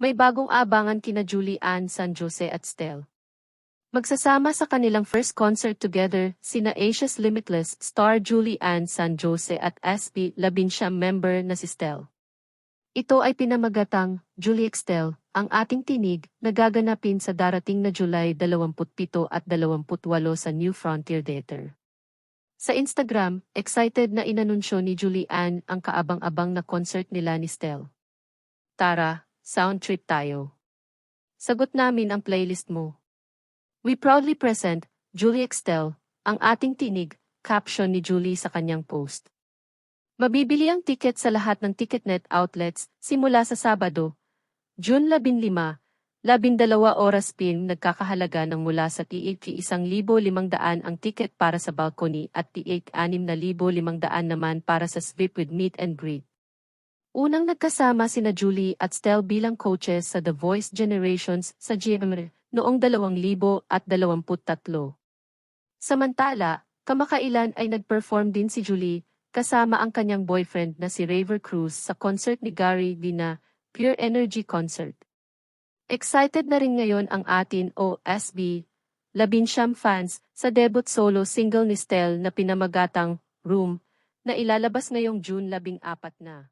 May bagong abangan kina Julie Ann San Jose at Stel. Magsasama sa kanilang first concert together, sina Asia's Limitless star Julie Ann San Jose at SB Labinsyam member na si Stel. Ito ay pinamagatang Julie Extel, ang ating tinig, na gaganapin sa darating na July 27 at 28 sa New Frontier Theater. Sa Instagram, excited na inanunsyo ni Julie Ann ang kaabang-abang na concert nila ni Stel. Tara, sound trip tayo. Sagot namin ang playlist mo. We proudly present, Julie Extel, ang ating tinig, caption ni Julie sa kanyang post. Mabibili ang tiket sa lahat ng Ticketnet outlets simula sa Sabado, June 15, 12 oras pin nagkakahalaga ng mula sa TH 1,500 ang tiket para sa balcony at TH 6,500 naman para sa VIP with meet and greet. Unang nagkasama sina Julie at Stel bilang coaches sa The Voice Generations sa GMR noong 2023. Samantala, kamakailan ay nag-perform din si Julie kasama ang kanyang boyfriend na si Raver Cruz sa concert ni Gary Dina, Pure Energy Concert. Excited na rin ngayon ang atin OSB, Labinsyam fans, sa debut solo single ni Stel na pinamagatang Room, na ilalabas ngayong June 14 na.